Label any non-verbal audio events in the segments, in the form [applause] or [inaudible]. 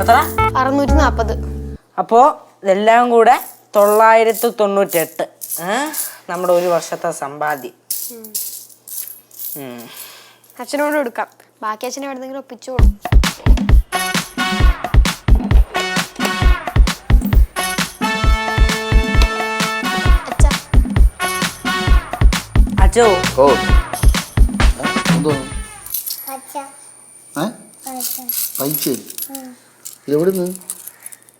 എത്ര? അറുന്നൂറ്റി നാപ്പത് അപ്പോ ഇതെല്ലാം കൂടെ തൊള്ളായിരത്തി തൊണ്ണൂറ്റെട്ട്? നമ്മുടെ ഒരു വർഷത്തെ സമ്പാദ്യം. അച്ഛനോട് കൊടുക്കാം. ബാക്കി അച്ഛനെ എവിടെന്നെങ്കിലും ഒപ്പിച്ചോളൂ. അച്ഛോ. അച്ചോ ഓ? എന്തോ പൈസ എവിടുന്ന്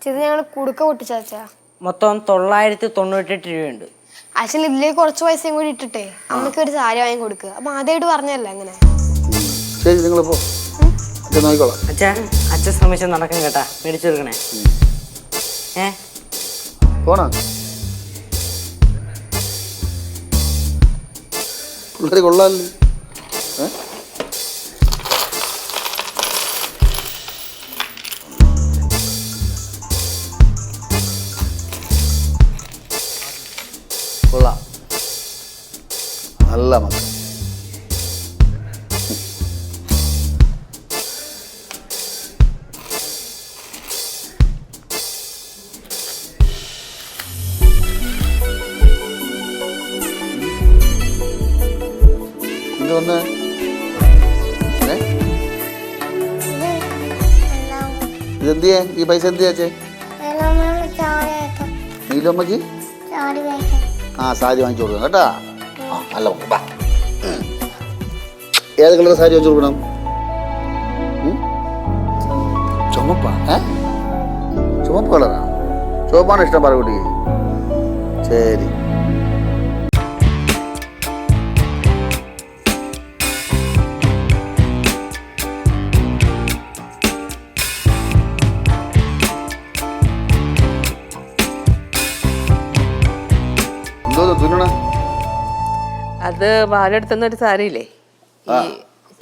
ഇത് ഞങ്ങൾ കുടുക്ക പൊട്ടിച്ച അച്ഛാ മൊത്തം തൊള്ളായിരത്തി തൊണ്ണൂറ്റെട്ട് രൂപയുണ്ട്. അച്ഛൻ ഇതിലേക്ക് കുറച്ച് പൈസയും കൂടി ഇട്ടിട്ടേ അമ്മയ്ക്ക് ഒരു സാരി വാങ്ങി കൊടുക്കുക അപ്പൊ ആദ്യമായിട്ട് പറഞ്ഞല്ലേ അങ്ങനെ. ശരി നിങ്ങൾ പോ. നോക്കിക്കോളാം. അച്ഛാ അച്ഛൻ ശ്രമിച്ച നടക്കും കേട്ടാ. മേടിച്ചു കൊടുക്കണേ. ഏ? പോണോ? പിള്ളേർ കൊള്ളാമല്ലോ ഏ? കൊള്ളാം. നല്ല മക്കൾ ഇതെന്തിയേ? ഈ പൈസ എന്ത് ചെയ്യാച്ചേ നീലമ്മക്ക് ആ സാരി വാങ്ങിച്ചു കൊടുക്കണം കേട്ടാ ആ നല്ല മക്കൾ ബാ ഉം. ഏത് കളർ സാരി വാങ്ങിച്ചു കൊടുക്കണം ഉം? ചുമപ്പാ ഏ ചുമപ്പ് കളറാ ചുവപ്പാണ് ഇഷ്ടം പറ കുട്ടിക്ക് ശരി എന്തോ തുന്നണ. അത് ബാലെടുത്തുന്ന ഒരു സാരിയില്ലേ? ഈ ഞാൻ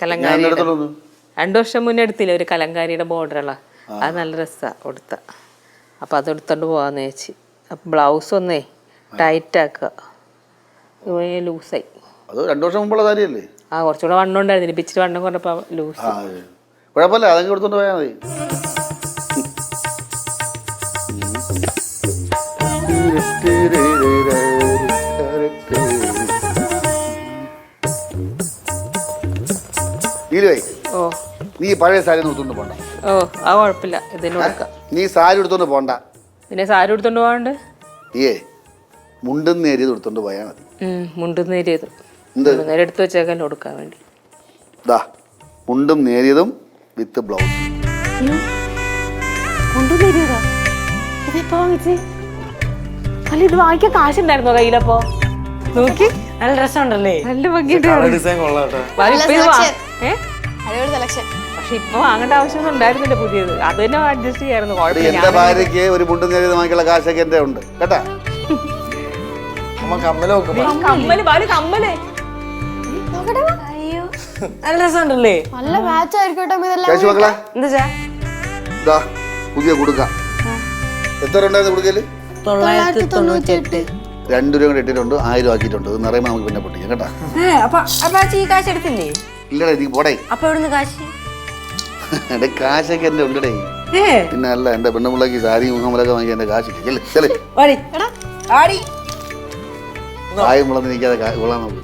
കലങ്കാരിയുടെ രണ്ടു വർഷം മുന്നേ എടുത്തില്ലേ ഒരു കലങ്കാരിയുടെ ബോർഡറുള്ള? അത് നല്ല രസമാണ് കൊടുത്ത അപ്പം അത് എടുത്തോണ്ട് പോകാന്ന് ചേച്ചി അപ്പം ബ്ലൗസ് ഒന്നേ ടൈറ്റ് ആക്കുക. ലൂസായി. അത് രണ്ടു വർഷം മുമ്പുള്ള സാരിയല്ലേ? ആ കുറച്ചുകൂടെ വണ്ണം ഉണ്ടായിരുന്നു. ഇപ്പിച്ചിട്ട് വണ്ണം കുറഞ്ഞപ്പോൾ ലൂസ്. കുഴപ്പമില്ല അതങ്ങ് എടുത്തോണ്ട് പോയാൽ മതി. [laughs] നീലുവേ ഓ. നീ പഴയ സാരി എടുത്തോണ്ട് പോണ്ട. ഓ ആ കുഴപ്പമില്ല. ഇതിന് കൊടുക്കാം നീ സാരി എടുത്തോണ്ട് പോണ്ട. പിന്നെ സാരി എടുത്തോണ്ട് പോകാണ്ട് നീയേ മുണ്ടും നേരിയത് എടുത്തോണ്ട് പോയാൽ മതി. ഉം, മുണ്ടും നേരിയത്. നേരെ എടുത്ത് വെച്ചേക്കാൻ കൊടുക്കാൻ വേണ്ടി. ദാ മുണ്ടും നേരിയതും വിത്ത് ബ്ലൗസ് മുണ്ടും നേരിയതാ? ഇതിപ്പോ അല്ല ഇത് വാങ്ങിക്കാൻ കാശുണ്ടായിരുന്നോ കയ്യിലപ്പോ? നോക്കി. നല്ല രസമുണ്ടല്ലേ? നല്ല പക്ഷെ ഇപ്പൊ വാങ്ങേണ്ട ആവശ്യമൊന്നും ഉണ്ടായിരുന്നില്ല പുതിയത്. അത് തന്നെ അഡ്ജസ്റ്റ് ചെയ്യായിരുന്നു. എന്റെ ഒരു മുണ്ടും കാശൊക്കെ എന്റെ ഉണ്ട്. കേട്ടാ? കമ്മൽ കമ്മൽ കമ്മൽ. നല്ല രസമുണ്ടല്ലേ? നല്ല മാച്ച് എന്താ ഇതാ പുതിയ കൊടുക്ക എത്ര ഉണ്ടായിരുന്നു കൊടുക്കൽ തൊള്ളായിരത്തി തൊണ്ണൂറ്റി എട്ട്. രണ്ടു രൂപ കൂടെ ഇട്ടിട്ടുണ്ട് ആയിരം ആക്കിയിട്ടുണ്ട്. ഇത് നിറയുമ്പോൾ നമുക്ക് പിന്നെ പൊട്ടിക്കാം കേട്ടാ. അപ്പൊ ഈ കാശ് എടുത്തില്ലേ? ഇല്ലടാ നീ പോടേ. അപ്പൊ എവിടുന്ന് കാശ്? എന്റെ കാശൊക്കെ എന്റെ ഉണ്ടടേ ഏ. പിന്നെ അല്ല എന്റെ പെണ്ണുപിള്ളക്ക് സാരി മുഖമുലൊക്കെ വാങ്ങി എന്റെ കാശ് ചെല്ലേ ചെല്ലേ വാടി ആടി കായം മുളന്ന് നിൽക്കാതെ കൊള്ളാൻ നോക്ക്.